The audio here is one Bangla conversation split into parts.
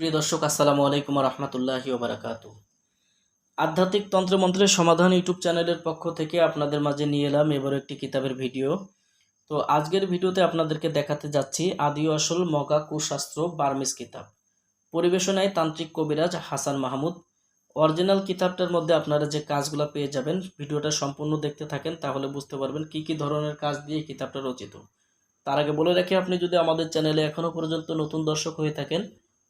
প্রিয় দর্শক, আসসালামু আলাইকুম রহমতুল্লাহি ওবরাকাত। আধ্যাত্মিক তন্ত্রমন্ত্রের সমাধান ইউটিউব চ্যানেলের পক্ষ থেকে আপনাদের মাঝে নিয়ে এলাম এবার একটি কিতাবের ভিডিও। তো আজকের ভিডিওতে আপনাদেরকে দেখাতে যাচ্ছি আদি আসল মগা কুশাস্ত্র বার্মিস কিতাব। পরিবেশনায় তান্ত্রিক কবিরাজ হাসান মাহমুদ। অরিজিনাল কিতাবটার মধ্যে আপনারা যে কাজগুলো পেয়ে যাবেন, ভিডিওটা সম্পূর্ণ দেখতে থাকেন, তাহলে বুঝতে পারবেন কি কি ধরনের কাজ দিয়ে কিতাবটা রচিত। তার আগে বলে রাখি, আপনি যদি আমাদের চ্যানেলে এখনও পর্যন্ত নতুন দর্শক হয়ে থাকেন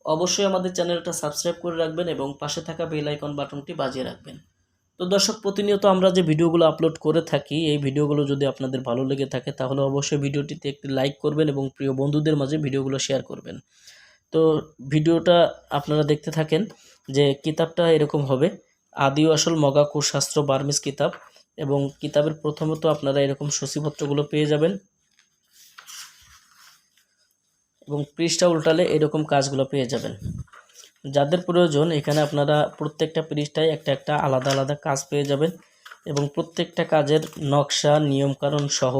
অবশ্যই আমাদের চ্যানেলটা সাবস্ক্রাইব করে রাখবেন এবং পাশে থাকা বেল আইকন বাটনটি বাজিয়ে রাখবেন। তো দর্শক, প্রতিনিয়ত আমরা যে ভিডিওগুলো আপলোড করে থাকি, এই ভিডিওগুলো যদি আপনাদের ভালো লেগে থাকে, তাহলে অবশ্যই ভিডিওটিতে একটি লাইক করবেন এবং প্রিয় বন্ধুদের মাঝে ভিডিওগুলো শেয়ার করবেন। তো ভিডিওটা আপনারা দেখতে থাকেন যে কিতাবটা এরকম হবে। আদি ও আসল মগা কুশাস্ত্র বার্মিস কিতাব এবং কিতাবের প্রথমত আপনারা এরকম সূচিপত্রগুলো পেয়ে যাবেন। এবং পৃষ্ঠা উল্টালে এরকম কাজগুলো পেয়ে যাবেন। যাদের প্রয়োজন, এখানে আপনারা প্রত্যেকটা পৃষ্ঠায় একটা একটা আলাদা আলাদা কাজ পেয়ে যাবেন এবং প্রত্যেকটা কাজের নকশা, নিয়মকানুন সহ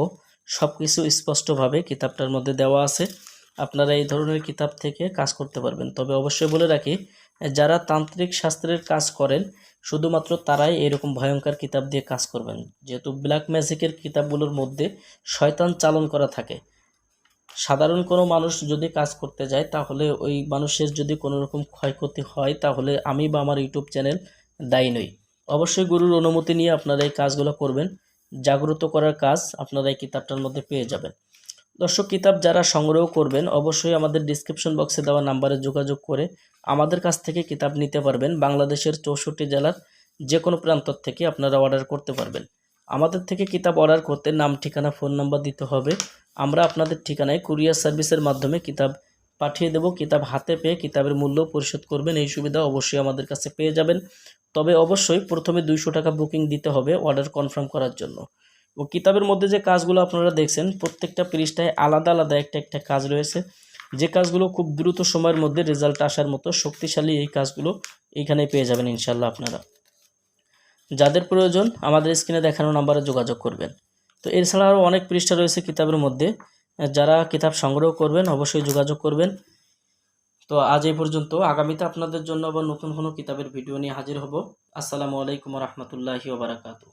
সব কিছু স্পষ্টভাবে কিতাবটার মধ্যে দেওয়া আছে। আপনারা এই ধরনের কিতাব থেকে কাজ করতে পারবেন। তবে অবশ্যই বলে রাখি, যারা তান্ত্রিক শাস্ত্রের কাজ করেন, শুধুমাত্র তারাই এরকম ভয়ঙ্কর কিতাব দিয়ে কাজ করবেন। যেহেতু ব্ল্যাক ম্যাজিকের কিতাবগুলোর মধ্যে শয়তান চালন করা থাকে সাধারণ কোনো মানুষ যদি কাজ করতে যায়, তাহলে ওই মানুষের যদি কোনো রকম ক্ষয়ক্ষতি হয়, তাহলে আমি বা আমার ইউটিউব চ্যানেল দায়ী নই। অবশ্যই গুরুর অনুমতি নিয়ে আপনারা এই কাজগুলো করবেন। জাগ্রত করার কাজ আপনারা এই কিতাবটার মধ্যে পেয়ে যাবেন। দর্শক, কিতাব যারা সংগ্রহ করবেন, অবশ্যই আমাদের ডিসক্রিপশন বক্সে দেওয়া নাম্বারে যোগাযোগ করে আমাদের কাছ থেকে কিতাব নিতে পারবেন। বাংলাদেশের চৌষট্টি জেলার যে কোনো প্রান্তর থেকে আপনারা অর্ডার করতে পারবেন। আমাদের থেকে কিতাব অর্ডার করতে নাম, ঠিকানা, ফোন নাম্বার দিতে হবে। আমরা আপনাদের ঠিকানায় কুরিয়ার সার্ভিসের মাধ্যমে কিতাব পাঠিয়ে দেব। কিতাব হাতে পেয়ে কিতাবের মূল্য পরিশোধ করবেন। এই সুবিধা অবশ্যই আমাদের কাছে পেয়ে যাবেন। তবে অবশ্যই প্রথমে দুইশো টাকা বুকিং দিতে হবে অর্ডার কনফার্ম করার জন্য। ও কিতাবের মধ্যে যে কাজগুলো আপনারা দেখছেন, প্রত্যেকটা পৃষ্ঠায় আলাদা আলাদা একটা একটা কাজ রয়েছে। যে কাজগুলো খুব দ্রুত সময়ের মধ্যে রেজাল্ট আসার মতো শক্তিশালী এই কাজগুলো এইখানে পেয়ে যাবেন ইনশাল্লাহ আপনারা। যাদের প্রয়োজন আমাদের স্ক্রিনে দেখানো নাম্বারে যোগাযোগ করবেন। তো এছাড়া আরও অনেক পৃষ্ঠা রয়েছে কিতাবের মধ্যে। যারা কিতাব সংগ্রহ করবেন, অবশ্যই যোগাযোগ করবেন। তো আজ এই পর্যন্ত। আগামীতে আপনাদের জন্য আবার নতুন কোনো কিতাবের ভিডিও নিয়ে হাজির হব। আসসালামু আলাইকুম রহমতুল্লাহি ওবরাকাতু